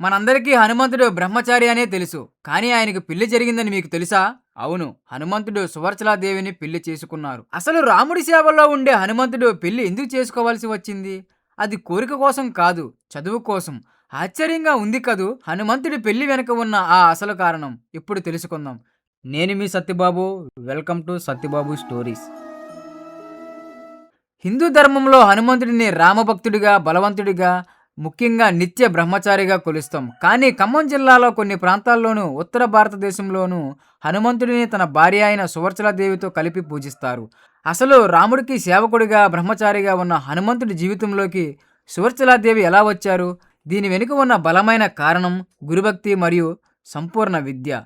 మనందరికీ హనుమంతుడు బ్రహ్మచారి అనే తెలుసు. కానీ ఆయనకు పెళ్ళి జరిగిందని మీకు తెలుసా? అవును హనుమంతుడు సువర్చలాదేవిని పెళ్ళి చేసుకున్నారు. అసలు రాముడి సేవలో ఉండే హనుమంతుడు పెళ్ళి ఎందుకు చేసుకోవాల్సి వచ్చింది? అది కోరిక కోసం కాదు చదువు కోసం. ఆశ్చర్యంగా ఉంది కదూ హనుమంతుడి పెళ్ళి వెనుక ఉన్న ఆ అసలు కారణం. ఇప్పుడు తెలుసుకుందాం. నేను మీ Satyababu. Welcome to Satyababu stories. Hindu ధర్మంలో హనుమంతుడిని రామభక్తుడిగా బలవంతుడిగా ముఖ్యంగా నిత్య బ్రహ్మచారిగా కొలుస్తాం. కానీ ఖమ్మం జిల్లాలో కొన్ని ప్రాంతాల్లోనూ ఉత్తర భారతదేశంలోనూ హనుమంతుడిని తన భార్య అయిన సువర్చలాదేవితో కలిపి పూజిస్తారు. అసలు రాముడికి సేవకుడిగా బ్రహ్మచారిగా ఉన్న హనుమంతుడి జీవితంలోకి సువర్చలాదేవి ఎలా వచ్చారు? దీని వెనుక ఉన్న బలమైన కారణం గురుభక్తి మరియు సంపూర్ణ విద్య.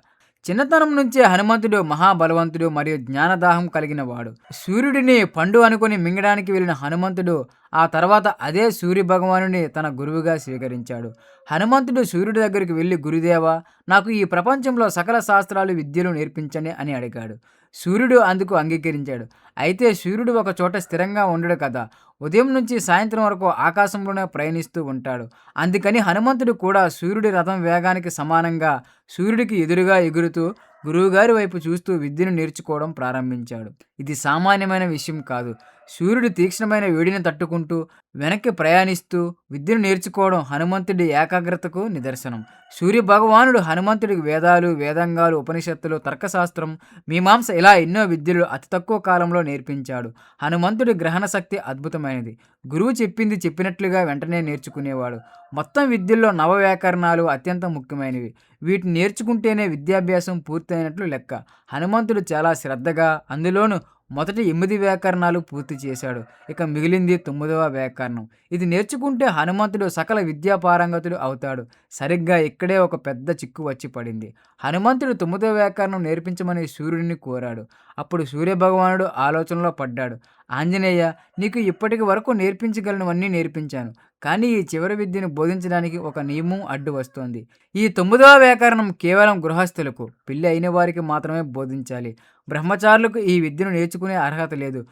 చిన్నతనం నుంచే హనుమంతుడు మహాబలవంతుడు మరియు జ్ఞానదాహం కలిగిన వాడు. సూర్యుడిని పండు అనుకుని మింగడానికి వెళ్ళిన హనుమంతుడు ఆ తర్వాత అదే సూర్య భగవానుని తన గురువుగా స్వీకరించాడు. హనుమంతుడు సూర్యుడి దగ్గరికి వెళ్ళి గురుదేవా నాకు ఈ ప్రపంచంలో సకల శాస్త్రాలు విద్యలు నేర్పించండి అని అడిగాడు. సూర్యుడు అందుకు అంగీకరించాడు. అయితే సూర్యుడు ఒక చోట స్థిరంగా ఉండడు కదా ఉదయం నుంచి సాయంత్రం వరకు ఆకాశంలోనే ప్రయాణిస్తూ ఉంటాడు. అందుకని హనుమంతుడు కూడా సూర్యుడి రథం వేగానికి సమానంగా సూర్యుడికి ఎదురుగా ఎగురుతూ గురువుగారి వైపు చూస్తూ విద్యను నేర్చుకోవడం ప్రారంభించాడు. ఇది సామాన్యమైన విషయం కాదు. సూర్యుడు తీక్ష్ణమైన వేడిని తట్టుకుంటూ వెనక్కి ప్రయాణిస్తూ విద్యను నేర్చుకోవడం హనుమంతుడి ఏకాగ్రతకు నిదర్శనం. సూర్య భగవానుడు హనుమంతుడికి వేదాలు వేదాంగాలు ఉపనిషత్తులు తర్కశాస్త్రం మీమాంస ఇలా ఎన్నో విద్యలు అతి తక్కువ కాలంలో నేర్పించాడు. హనుమంతుడి గ్రహణ శక్తి అద్భుతమైనది. గురువు చెప్పింది చెప్పినట్లుగా వెంటనే నేర్చుకునేవాడు. మొత్తం విద్యల్లో నవ వ్యాకరణాలు అత్యంత ముఖ్యమైనవి. వీటిని నేర్చుకుంటేనే విద్యాభ్యాసం పూర్తయినట్లు లెక్క. హనుమంతుడు చాలా శ్రద్ధగా అందులోనూ మొదటి ఎనిమిది వ్యాకరణాలు పూర్తి చేశాడు. ఇక మిగిలింది తొమ్మిదవ వ్యాకరణం. ఇది నేర్చుకుంటే హనుమంతుడు సకల విద్యా పారంగతుడు అవుతాడు. సరిగ్గా ఇక్కడే ఒక పెద్ద చిక్కు వచ్చి పడింది. హనుమంతుడు తొమ్మిదవ వ్యాకరణం నేర్పించమని సూర్యుడిని కోరాడు. అప్పుడు సూర్యభగవానుడు ఆలోచనలో పడ్డాడు. ఆంజనేయ నీకు ఇప్పటికి వరకు నేర్పించగలనవన్నీ నేర్పించాను. కానీ ఈ చివరి విద్యను బోధించడానికి ఒక నియమం అడ్డు వస్తోంది. ఈ తొమ్మిదవ వ్యాకరణం కేవలం గృహస్థులకు పెళ్ళి అయిన వారికి మాత్రమే బోధించాలి. బ్రహ్మచారులకు ఈ విద్యను నేర్చుకునే అర్హత లేదు.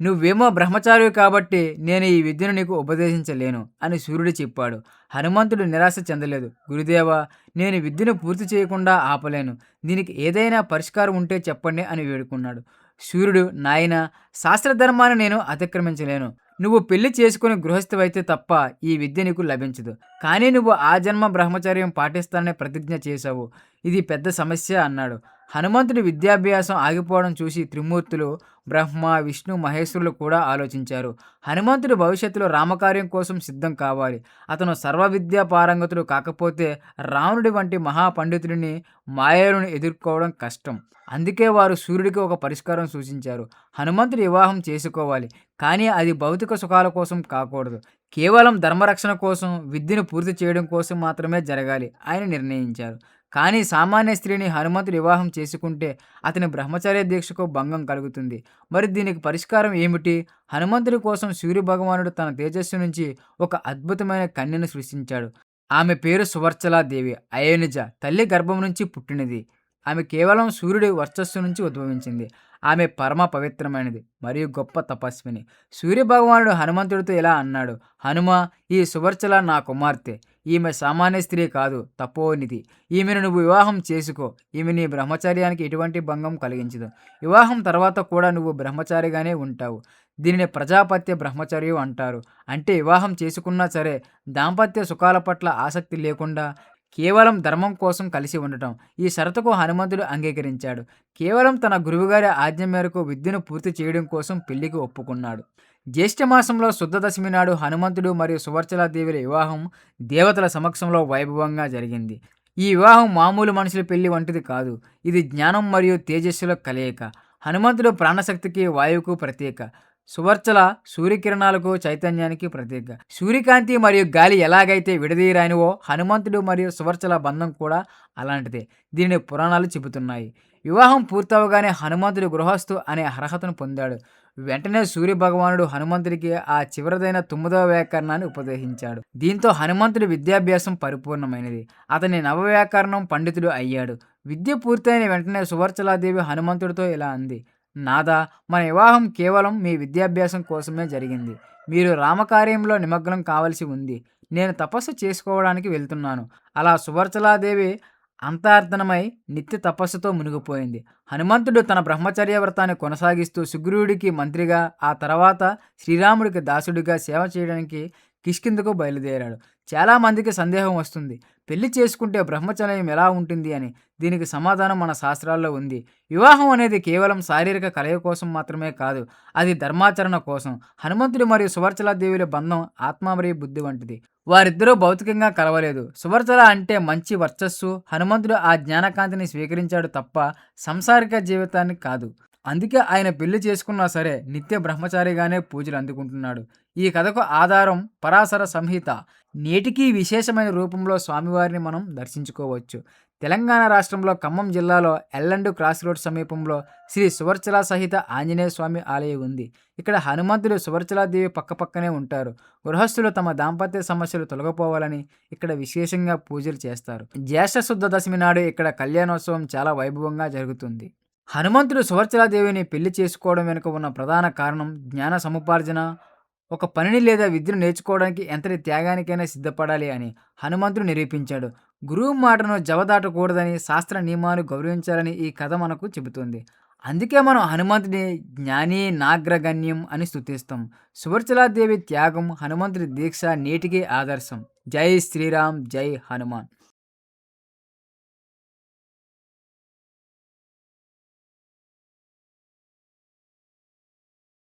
నువ్వేమో బ్రహ్మచారి కాబట్టి నేను ఈ విద్యను నీకు ఉపదేశించలేను అని సూర్యుడు చెప్పాడు. హనుమంతుడు నిరాశ చెందలేదు. గురుదేవా నేను విద్యను పూర్తి చేయకుండా ఆపలేను. దీనికి ఏదైనా పరిష్కారం ఉంటే చెప్పండి అని వేడుకున్నాడు. సూర్యుడు నాయన శాస్త్రధర్మాన్ని నేను అతిక్రమించలేను. నువ్వు పెళ్ళి చేసుకుని గృహస్థువైతే తప్ప ఈ విద్య నీకు లభించదు. కానీ నువ్వు ఆ జన్మ బ్రహ్మచర్యం పాటిస్తానని ప్రతిజ్ఞ చేశావు. ఇది పెద్ద సమస్య అన్నాడు. హనుమంతుడి విద్యాభ్యాసం ఆగిపోవడం చూసి త్రిమూర్తులు బ్రహ్మ విష్ణు మహేశ్వరులు కూడా ఆలోచించారు. హనుమంతుడు భవిష్యత్తులో రామకార్యం కోసం సిద్ధం కావాలి. అతను సర్వ విద్యా పారంగతుడు కాకపోతే రావణుడి వంటి మహాపండితుడిని మాయారుని ఎదుర్కోవడం కష్టం. అందుకే వారు సూర్యుడికి ఒక పరిష్కారం సూచించారు. హనుమంతుడు వివాహం చేసుకోవాలి. కానీ అది భౌతిక సుఖాల కోసం కాకూడదు. కేవలం ధర్మరక్షణ కోసం విద్యను పూర్తి చేయడం కోసం మాత్రమే జరగాలి ఆయన నిర్ణయించారు. కానీ సామాన్య స్త్రీని హనుమంతుడు వివాహం చేసుకుంటే అతని బ్రహ్మచర్య దీక్షకు భంగం కలుగుతుంది. మరి దీనికి పరిష్కారం ఏమిటి? హనుమంతుడి కోసం సూర్య భగవానుడు తన తేజస్సు నుంచి ఒక అద్భుతమైన కన్యను సృష్టించాడు. ఆమె పేరు సువర్చలాదేవి అయోనిజ తల్లి గర్భం నుంచి పుట్టినది. ఆమె కేవలం సూర్యుడి వర్చస్సు నుంచి ఉద్భవించింది. ఆమె పరమ పవిత్రమైనది మరియు గొప్ప తపస్విని. సూర్యభగవానుడు హనుమంతుడితో ఇలా అన్నాడు హనుమ ఈ సువర్చల నా కుమార్తె. ఈమె సామాన్య స్త్రీ కాదు తపోనిధి. ఈమెను నువ్వు వివాహం చేసుకో. ఈమె నీ బ్రహ్మచర్యానికి ఎటువంటి భంగం కలిగించదు. వివాహం తర్వాత కూడా నువ్వు బ్రహ్మచారిగానే ఉంటావు. దీనిని ప్రజాపత్య బ్రహ్మచర్యం అంటారు. అంటే వివాహం చేసుకున్నా సరే దాంపత్య సుఖాల పట్ల ఆసక్తి లేకుండా కేవలం ధర్మం కోసం కలిసి ఉండటం. ఈ షరతుకు హనుమంతుడు అంగీకరించాడు. కేవలం తన గురువుగారి ఆజ్ఞ మేరకు విద్యను పూర్తి చేయడం కోసం పెళ్ళికి ఒప్పుకున్నాడు. జ్యేష్ఠమాసంలో శుద్ధ దశమి నాడు హనుమంతుడు మరియు సువర్చలాదేవుల వివాహం దేవతల సమక్షంలో వైభవంగా జరిగింది. ఈ వివాహం మామూలు మనుషుల పెళ్ళి వంటిది కాదు. ఇది జ్ఞానం మరియు తేజస్సుల కలయిక. హనుమంతుడు ప్రాణశక్తికి వాయువుకు ప్రత్యేక. సువర్చల సూర్యకిరణాలకు చైతన్యానికి ప్రతీక. సూర్యకాంతి మరియు గాలి ఎలాగైతే విడదీయరానివో హనుమంతుడు మరియు సువర్చల బంధం కూడా అలాంటిదే. దీనిని పురాణాలు చెబుతున్నాయి. వివాహం పూర్తవగానే హనుమంతుడు గృహస్థు అనే అర్హతను పొందాడు. వెంటనే సూర్య భగవానుడు హనుమంతుడికి ఆ చివరిదైన తొమ్మిదవ వ్యాకరణాన్ని ఉపదేశించాడు. దీంతో హనుమంతుడి విద్యాభ్యాసం పరిపూర్ణమైనది. అతని నవవ్యాకరణం పండితుడు అయ్యాడు. విద్య పూర్తయిన వెంటనే సువర్చలాదేవి హనుమంతుడితో ఇలా అంది. నాదా మన వివాహం కేవలం మీ విద్యాభ్యాసం కోసమే జరిగింది. మీరు రామకార్యంలో నిమగ్నం కావలసి ఉంది. నేను తపస్సు చేసుకోవడానికి వెళ్తున్నాను. అలా సువర్చలాదేవి అంతార్థనమై నిత్య తపస్సుతో మునిగిపోయింది. హనుమంతుడు తన బ్రహ్మచర్య వ్రతాన్ని కొనసాగిస్తూ సుగ్రీవుడికి మంత్రిగా ఆ తర్వాత శ్రీరాముడికి దాసుడిగా సేవ చేయడానికి కిష్కిందకు బయలుదేరాడు. చాలామందికి సందేహం వస్తుంది. పెళ్ళి చేసుకుంటే బ్రహ్మచర్యం ఎలా ఉంటుంది అని దీనికి సమాధానం మన శాస్త్రాల్లో ఉంది. వివాహం అనేది కేవలం శారీరక కలయిక కోసం మాత్రమే కాదు అది ధర్మాచరణ కోసం. హనుమంతుడు మరియు సువర్చలాదేవుల బంధం ఆత్మ మరియు బుద్ధి వంటిది. వారిద్దరూ భౌతికంగా కలవలేదు. సువర్చల అంటే మంచి వర్చస్సు. హనుమంతుడు ఆ జ్ఞానకాంతిని స్వీకరించాడు తప్ప సంసారిక జీవితాన్ని కాదు. అందుకే ఆయన పెళ్ళి చేసుకున్నా సరే నిత్య బ్రహ్మచారిగానే పూజలు అందుకుంటున్నాడు. ఈ కథకు ఆధారం పరాశర సంహిత. నేటికీ విశేషమైన రూపంలో స్వామివారిని మనం దర్శించుకోవచ్చు. తెలంగాణ రాష్ట్రంలో ఖమ్మం జిల్లాలో ఎల్లండు క్రాస్ రోడ్ సమీపంలో శ్రీ సువర్చల సహిత ఆంజనేయ స్వామి ఆలయం ఉంది. ఇక్కడ హనుమంతుడు సువర్చలాదేవి పక్కపక్కనే ఉంటారు. గృహస్థులు తమ దాంపత్య సమస్యలు తొలగిపోవాలని ఇక్కడ విశేషంగా పూజలు చేస్తారు. జ్యేష్ఠ శుద్ధ దశమి నాడు ఇక్కడ కళ్యాణోత్సవం చాలా వైభవంగా జరుగుతుంది. హనుమంతుడు సువర్చలాదేవిని పెళ్ళి చేసుకోవడం వెనుక ఉన్న ప్రధాన కారణం జ్ఞాన సముపార్జన. ఒక పనిని లేదా విద్యను నేర్చుకోవడానికి ఎంతటి త్యాగానికైనా సిద్ధపడాలి అని హనుమంతుడు నిరూపించాడు. గురువు మాటను జవదాటకూడదని శాస్త్ర నియమాలు గౌరవించాలని ఈ కథ మనకు చెబుతుంది. అందుకే మనం హనుమంతుడి జ్ఞాని నాగ్రగణ్యం అని స్థుతిస్తాం సువర్చలాదేవి త్యాగం హనుమంతుడి దీక్ష నేటికి ఆదర్శం. జై శ్రీరామ్ జై హనుమాన్.